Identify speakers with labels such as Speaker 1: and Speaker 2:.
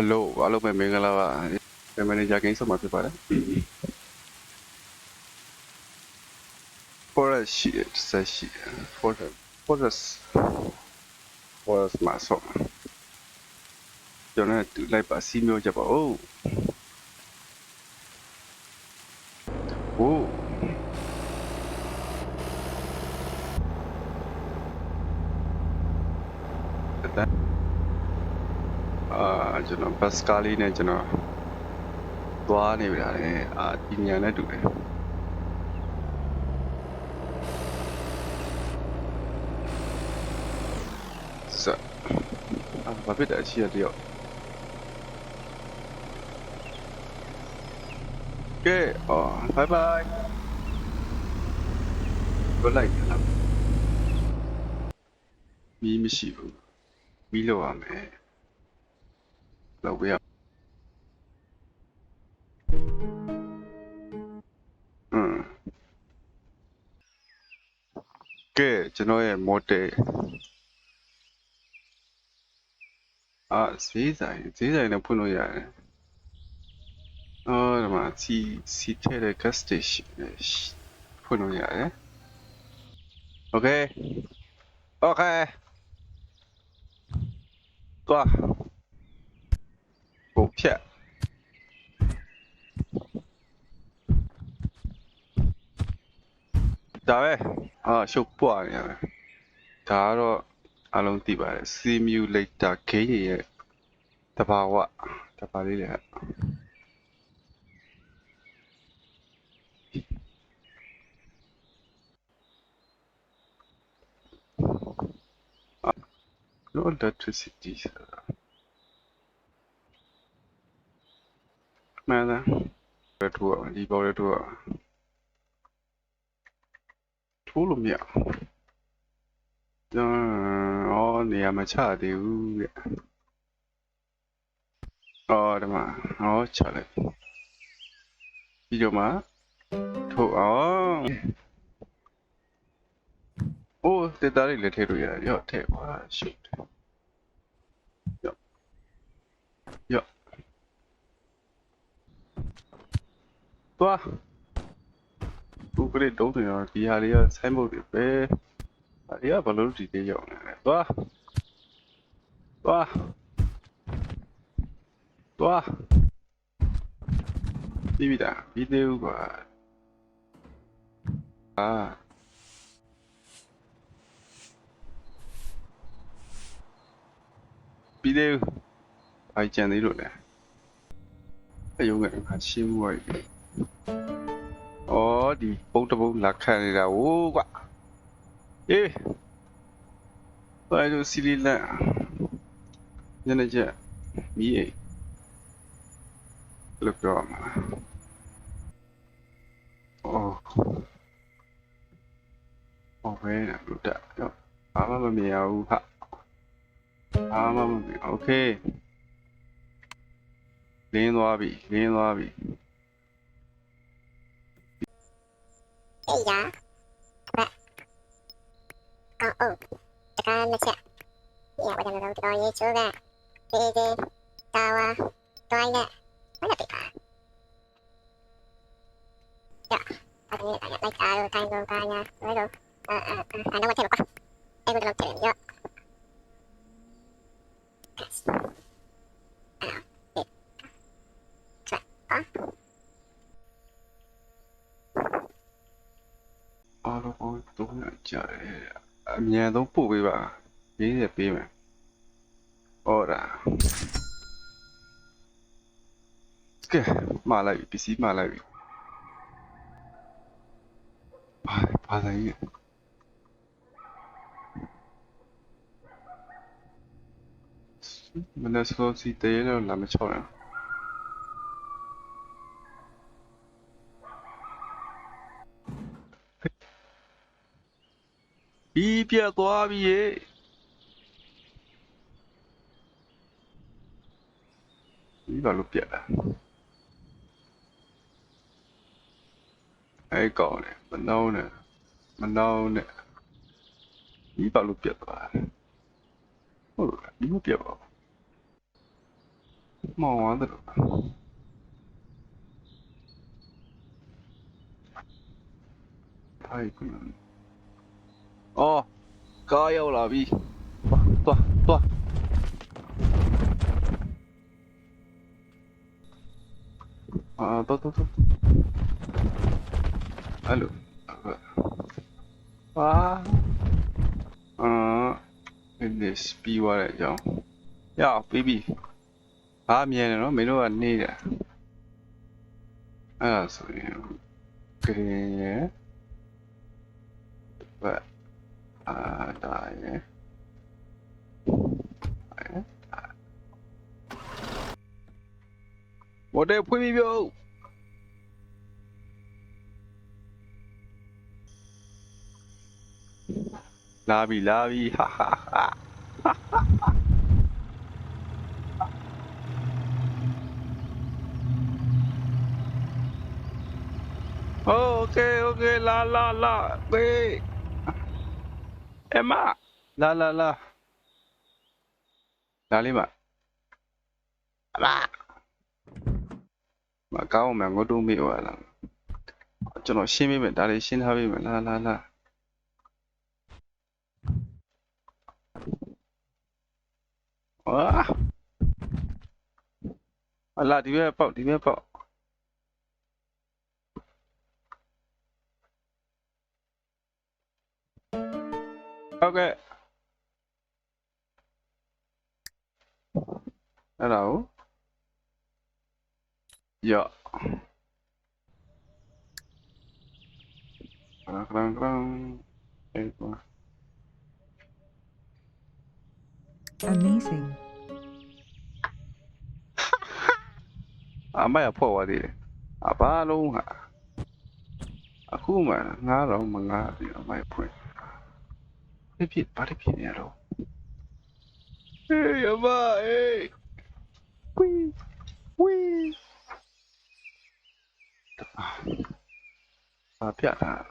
Speaker 1: Hello အားလုံးပဲမင်္ဂလာပါဒီ manager game ဆက်မှာဖြစ်ပါတယ် Forest ရှိတယ်ဆက်ရှိတယ် Forest Forest Forest မှာဆော့ကျွန်တော်တူလိုက်ပါစီမျိုးချက်ပါဦးโอ้တဲ့ အာကျွန်တော်ဘတ်စကားလေးနဲ့ကျွန်တော်သွားနေပြီလေအာဒီညနဲ့တူတယ်ဆက်အာဘာဖြစ်တဲ့အချီရတယောက်ကဲအော်ဘိုင်ဘိုင်ဘယ်လိုက်လဲမီးမရှိဘူးမီးလောက်ရမယ် လောက်ပြရอืมကဲကျွန်တော်ရဲ့ model အာဈေးဆိုင်ဈေးဆိုင်နဲ့ဖွင့်လို့ရတယ်အော်ဒီမှာစီစီထဲတဲ့ gas station နဲ့ဖွင့်လို့ရတယ်โอเคโอเคသွားပုံ ဖြတ်ဒါပဲအာရှုပ်ပွားနေရတယ်ဒါကတော့အားလုံးသိပါတယ် simulator game ရဲ့တဘာဝတဘာလေးလေဟဲ့အာ no electricity ဆိုတာမှန်လားရထူအောင်ဒီပေါ်ရထူအောင်ထိုးလို့မရဘူးကျွန်တော်ဩနေရာမချသေးဘူးတဲ့ဩဒီမှာဩချလိုက်ပြီးတော့မှထိုးအောင်အိုးတက်တားလေးလည်းထည့်လို့ရတယ်ရော့ထည့်ပါရှုပ်တယ်ရော့ရော့ သွားဥပဒေတုံးတယ်ရောဒီဟာတွေကဆိုင်းဘုတ်တွေပဲအရာဘလို့ဒီတေးရောက်နေလဲသွားသွားသွားပြီးပြီလားပြီးသေးဘူးကွာအာပြီးသေးဘူးအိုက်ကြံသေးလို့လဲအယုံကငါရှင်းမှုရပြီ ဩဒီပုံတပုံလာခံနေတာဝိုးကွာ အေးဘာလို့စီလီလာညနေချက်မီးအိတ်လောက်တော့မှာအော်အော်ဘယ်လိုတက်တော့ဘာမှမမြင်ရဘူးဟာဘာမှမမြင်โอเคလင်းသွားပြီလင်းသွားပြီ
Speaker 2: 哎呀，喂，哦哦，这个没钱，呀，我讲的都这个一出的，这这大哇，多一点，我就对吧？呀，我这里大家来加入，加入，加入，那种，嗯嗯嗯，反正我听不惯，哎，我这种听不了。啊， miedo
Speaker 1: un poco iba y de pibe ahora. Es que mala vi sí mala vi padre padre ir me da solo si te llevo la mechona. ပြီဘာလဲဘာလဲကြီးမနက်စောစီတဲတော့လာမချောင်းရပြီးပြတ်သွားပြီရေဒီဘာလို့ပြတ်လာအဲ့ကောင်လေမနှောင်းနဲ့မနှောင်းနဲ့ဒီဘာလို့ပြတ်သွားလဲဟုတ်လားဒီမပြတ်ပါဘူးမောင်သွားတယ်လို့ထိုင်ကူ အော်ကားရောက်လာပြီသွားသွားသွားအာတော့တော့တော့ဟယ်လိုအာအာဒီစပီဝါရဲ့အကြောင်းရပြီးပြီဘာမြင်တယ်နော်မင်းတို့ကနေတာအဲ့ဒါဆိုရင်ဂရင်ရယ်ဘတ် Ah, tá, né? Một đêm quý vị vô Lavi Lavi ha ha ha Ok ok. La la la. Bê em ạ. À. la la là là đi mà mà cao mà ngó đu miệu à là cho nó xin mình đã đi xin hơi mình la la la, à là đi về bảo đi về bảo Hello. Ja. Krang, krang, krang. Kijk maar.
Speaker 3: Amazing.
Speaker 1: Amaya po wadi. Abalo nga. Aku man nga raw mga di amaya po. Repeat, pa repeat niya raw. Hey, ama, hey. 喂喂。啊啊别看了